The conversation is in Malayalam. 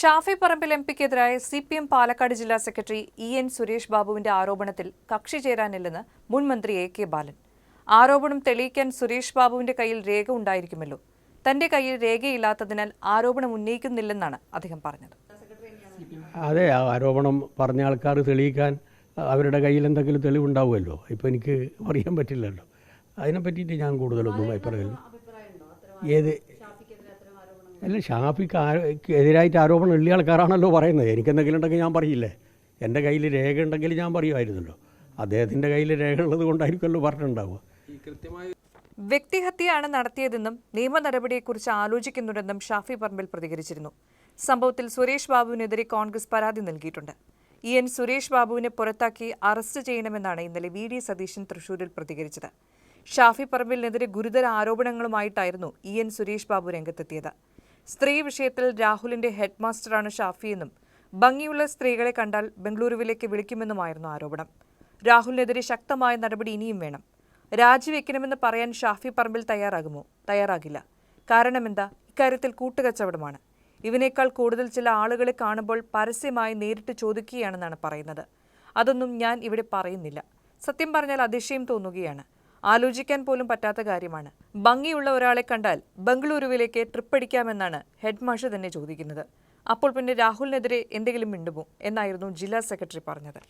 ഷാഫി പറമ്പിൽ എം പിക്കെതിരായ സി പി എം പാലക്കാട് ജില്ലാ സെക്രട്ടറി ഇ എൻ സുരേഷ് ബാബുവിന്റെ ആരോപണത്തിൽ കക്ഷി ചേരാനില്ലെന്ന് മുൻ മന്ത്രി എ കെ ബാലൻ. ആരോപണം തെളിയിക്കാൻ സുരേഷ് ബാബുവിന്റെ കയ്യിൽ രേഖ ഉണ്ടായിരിക്കുമല്ലോ. തന്റെ കയ്യിൽ രേഖയില്ലാത്തതിനാൽ ആരോപണം ഉന്നയിക്കുന്നില്ലെന്നാണ് അദ്ദേഹം പറഞ്ഞത്. അതെ ആരോപണം പറഞ്ഞ ആൾക്കാർ തെളിയിക്കാൻ അവരുടെ കയ്യിൽ എന്തെങ്കിലും തെളിവുണ്ടാവുമല്ലോ. ഇപ്പോൾ എനിക്ക് അറിയാൻ പറ്റില്ലല്ലോ. അതിനെ പറ്റിയിട്ട് ഞാൻ കൂടുതലൊന്നും അഭിപ്രായമില്ല. ഏത് അല്ല ഷാഫിക്ക് എതിരായിട്ട് ആരോപണം ഉള്ള ആൾക്കാരാണല്ലോ പറയുന്നത്. എനിക്കെന്തെങ്കിലും ഉണ്ടെങ്കിൽ ഞാൻ പറയില്ലേ? എന്റെ കയ്യിൽ രേഖ ഉണ്ടെങ്കിൽ ഞാൻ പറയുമായിരുന്നല്ലോ. അദ്ദേഹത്തിന്റെ കയ്യിൽ രേഖ ഉള്ളത് കൊണ്ടായിരിക്കുമല്ലോ പറഞ്ഞിട്ടുണ്ടാവുക. വ്യക്തിഹത്യയാണ് നടത്തിയതെന്നും നിയമ നടപടിയെക്കുറിച്ച് ആലോചിക്കുന്നുണ്ടെന്നും ഷാഫി പറമ്പിൽ പ്രതികരിച്ചിരുന്നു. സംഭവത്തിൽ സുരേഷ് ബാബുവിനെതിരെ കോൺഗ്രസ് പരാതി നൽകിയിട്ടുണ്ട്. ഇ എൻ സുരേഷ് ബാബുവിനെ പുറത്താക്കി അറസ്റ്റ് ചെയ്യണമെന്നാണ് ഇന്നലെ വി ഡി സതീശൻ തൃശൂരിൽ പ്രതികരിച്ചത്. ഷാഫി പറമ്പിലിനെതിരെ ഗുരുതര ആരോപണങ്ങളുമായിട്ടായിരുന്നു ഇ എൻ സുരേഷ് ബാബു രംഗത്തെത്തിയത്. സ്ത്രീ വിഷയത്തിൽ രാഹുലിന്റെ ഹെഡ്മാസ്റ്ററാണ് ഷാഫിയെന്നും ഭംഗിയുള്ള സ്ത്രീകളെ കണ്ടാൽ ബംഗളൂരുവിലേക്ക് വിളിക്കുമെന്നുമായിരുന്നു ആരോപണം. രാഹുലിനെതിരെ ശക്തമായ നടപടി ഇനിയും വേണം. രാജിവെക്കണമെന്ന് പറയാൻ ഷാഫി പറമ്പിൽ തയ്യാറാകുമോ? തയ്യാറാകില്ല. കാരണമെന്താ ഇക്കാര്യത്തിൽ കൂട്ടുകച്ചവടമാണ്. ഇവനേക്കാൾ കൂടുതൽ ചില ആളുകളെ കാണുമ്പോൾ പരസ്യമായി നേരിട്ട് ചോദിക്കുകയാണെന്നാണ് പറയുന്നത്. അതൊന്നും ഞാൻ ഇവിടെ പറയുന്നില്ല. സത്യം പറഞ്ഞാൽ അതിശയം തോന്നുകയാണ്. ആലോചിക്കാൻ പോലും പറ്റാത്ത കാര്യമാണ്. ഭംഗിയുള്ള ഒരാളെ കണ്ടാൽ ബംഗളൂരുവിലേക്ക് ട്രിപ്പടിക്കാമെന്നാണ് ഹെഡ് മാഷ് തന്നെ ചോദിക്കുന്നത്. അപ്പോൾ പിന്നെ രാഹുലിനെതിരെ എന്തെങ്കിലും മിണ്ടുമോ? എന്നായിരുന്നു ജില്ലാ സെക്രട്ടറി പറഞ്ഞത്.